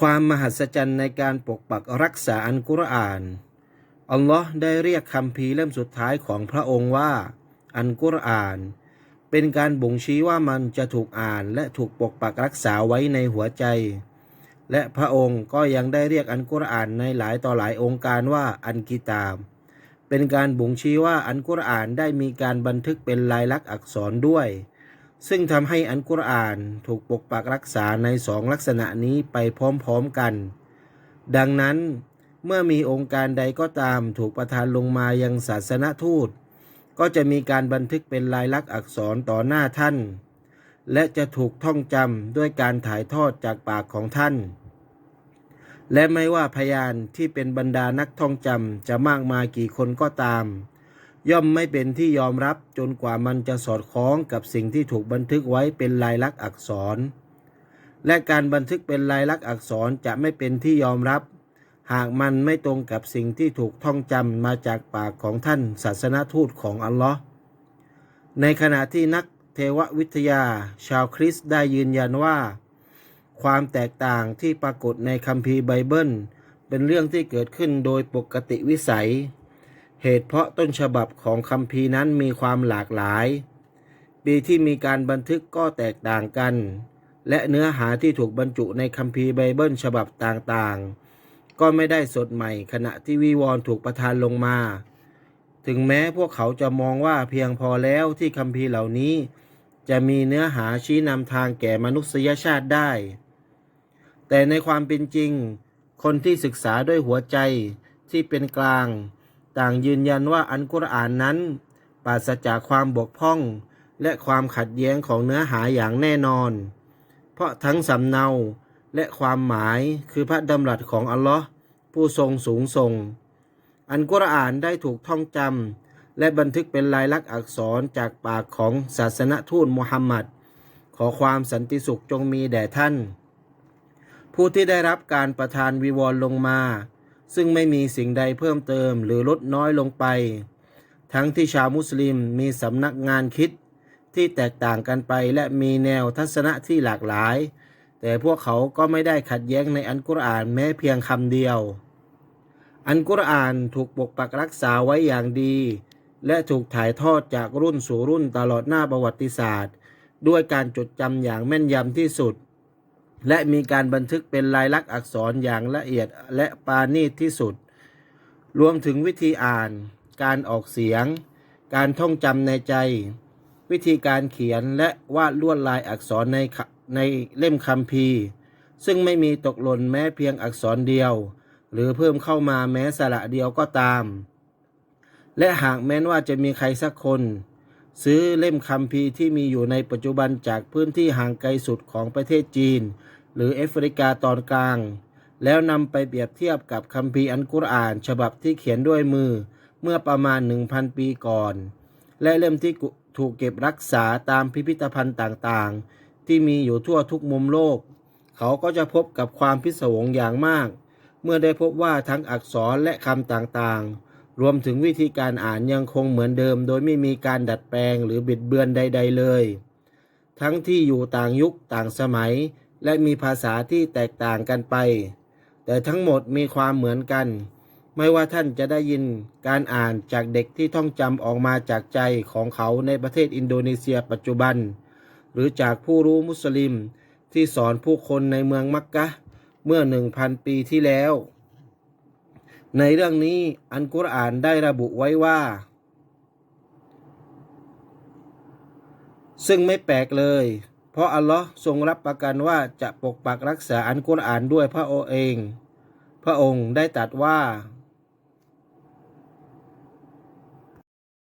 ความมหัศจรรย์ในการปกปักรักษาอันกุรอาน อัลลอฮ์ได้เรียกคำพีเล่มสุดท้ายของพระองค์ว่า อันกุรอาน เป็นการบ่งชี้ว่ามันจะถูกอ่านและถูกปกปักรักษาไว้ในหัวใจ และพระองค์ก็ยังได้เรียกอันกุรอานในหลายต่อหลายองค์การว่าอันกิตาบ เป็นการบ่งชี้ว่าอันกุรอานได้มีการบันทึกเป็นลายลักษณ์อักษรด้วย ซึ่งทำให้อันกุรอานถูกปกปักรักษาในสองลักษณะนี้ไปพร้อมๆกัน ดังนั้นเมื่อมีองค์การใดก็ตามถูกประทานลงมายังศาสนทูต ก็จะมีการบันทึกเป็นลายลักษณ์อักษรต่อหน้าท่าน และจะถูกท่องจำด้วยการถ่ายทอดจากปากของท่าน และไม่ว่าพยานที่เป็นบรรดานักท่องจำจะมากมายกี่คนก็ตาม ย่อมไม่เป็นที่ยอมรับจนกว่ามันจะสอดคล้องกับสิ่งที่ถูกบันทึกไว้เป็นลายลักษณ์อักษร และการบันทึกเป็นลายลักษณ์อักษรจะไม่เป็นที่ยอมรับ หากมันไม่ตรงกับสิ่งที่ถูกท่องจำมาจากปากของท่านศาสนทูตของอัลลอฮ์ในขณะที่นักเทววิทยา ชาวคริสต์ได้ยืนยันว่า ความแตกต่างที่ปรากฏในคัมภีร์ไบเบิล เป็นเรื่องที่เกิดขึ้นโดยปกติวิสัย เหตุเพราะต้นฉบับของคัมภีร์นั้นมีความหลากหลาย ปีที่มีการบันทึกก็แตกต่างกัน และเนื้อหาที่ถูกบรรจุในคัมภีร์ไบเบิลฉบับต่างๆ ก็ไม่ได้สดใหม่ขณะที่วิวรณ์ถูกประทานลงมา ถึงแม้พวกเขาจะมองว่าเพียงพอแล้วที่คัมภีร์เหล่านี้ จะมีเนื้อหาชี้นำทางแก่มนุษยชาติได้ แต่ในความเป็นจริง คนที่ศึกษาด้วยหัวใจที่เป็นกลาง ต่างยืนยันว่าอันกุรอานนั้นปราศจากความบกพร่อง และความขัดแย้งของเนื้อหาอย่างแน่นอน เพราะทั้งสำเนาและความหมายคือพระดำรัสของอัลลอฮ์ผู้ทรงสูงส่ง อันกุรอานได้ถูกท่องจำและบันทึกเป็นลายลักษณ์อักษรจากปากของศาสนทูตมุฮัมมัดขอความสันติสุขจงมีแด่ท่าน ผู้ที่ได้รับการประทานวิวรณ์ลงมา ซึ่งไม่มีสิ่งใดเพิ่มเติมหรือลดน้อยลงไป ทั้งที่ชาวมุสลิมมีสำนักงานคิดที่แตกต่างกันไปและมีแนวทัศนะที่หลากหลาย แต่พวกเขาก็ไม่ได้ขัดแย้งในอันกุรอานแม้เพียงคำเดียว อันกุรอานถูกปกปักรักษาไว้อย่างดี และถูกถ่ายทอดจากรุ่นสู่รุ่นตลอดหน้าประวัติศาสตร์ ด้วยการจดจำอย่างแม่นยำที่สุด และมีการบันทึกเป็นลายลักษณ์อักษรอย่างละเอียดและปราณีตที่สุด รวมถึงวิธีอ่าน การออกเสียง การท่องจำในใจ วิธีการเขียนและวาดลวดลายอักษรในในเล่มคัมภีร์ ซึ่งไม่มีตกหล่นแม้เพียงอักษรเดียว หรือเพิ่มเข้ามาแม้สระเดียวก็ตาม และหากแม้นว่าจะมีใครสักคน ซื้อเล่มคัมภีร์ที่มีอยู่ในปัจจุบันจากพื้นที่ห่างไกลสุดของประเทศจีน หรือแอฟริกาตอนกลาง แล้วนำไปเปรียบเทียบกับคัมภีร์อันกุรอาน ฉบับที่เขียนด้วยมือเมื่อประมาณ 1,000 ปีก่อน และเล่มที่ถูกเก็บรักษาตามพิพิธภัณฑ์ต่างๆ ที่มีอยู่ทั่วทุกมุมโลก เขาก็จะพบกับความพิศวงอย่างมาก เมื่อได้พบว่าทั้งอักษรและคำต่างๆ รวมถึงวิธีการอ่านยังคงเหมือนเดิม โดยไม่มีการดัดแปลงหรือบิดเบือนใด ๆเลย ทั้งที่อยู่ต่างยุคต่างสมัย และมีภาษาที่แตกต่างกันไป แต่ทั้งหมดมีความเหมือนกัน ไม่ว่าท่านจะได้ยินการอ่านจากเด็กที่ท่องจำออกมาจากใจของเขาในประเทศอินโดนีเซียปัจจุบัน หรือจากผู้รู้มุสลิมที่สอนผู้คนในเมืองมักกะเมื่อหนึ่งพันปีที่แล้ว ในเรื่องนี้อันกุรอานได้ระบุไว้ว่า ซึ่งไม่แปลกเลย เพราะอัลลอฮ์ทรงรับประกันว่าจะปกปักรักษาอันกุรอานด้วยพระองค์เอง พระองค์ได้ตรัสว่า